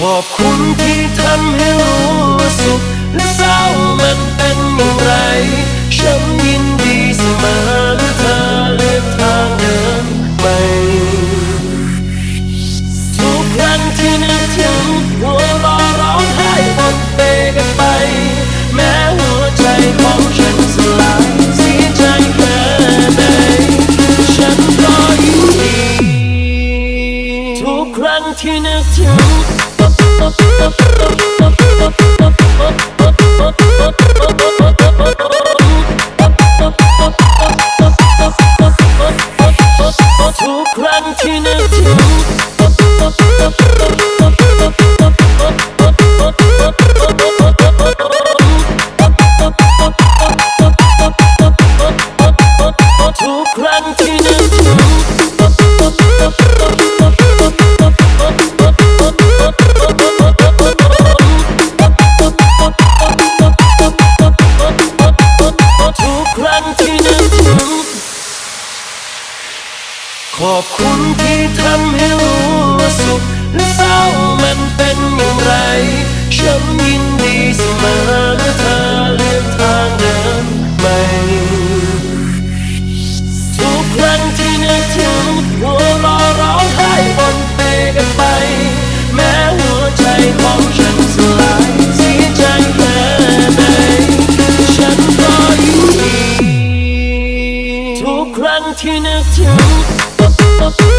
ขอบคุณที่ทำให้รู้ว่าสุขและเศร้ามันเป็นอย่างไร ฉันยินดีเสมอเมื่อเธอเลือกทางเดินไปทุกครั้งที่นึกถึงหัวเรอร้องไห้ปนเปกันไป แม้หัวใจของฉันสลายเสียใจแค่ไหนฉันก็ยินดีทุกครั้งที่นึกถึง ทุกครั้งที่นึกถึง ขอบคุณที่ทำให้รู้ว่าสุขและเศร้ามันเป็นอย่างไร ฉันยินดีเสมอเมื่อเธอเลือกทางเดินใหม่ทุกครั้งที่นึกถึงหัวรอร้องไห้บนเปกันไป แม้หัวใจของฉันสลายเสียใจแค่ไหนฉันก็ยินดีทุกครั้งที่นึกถึง Oh,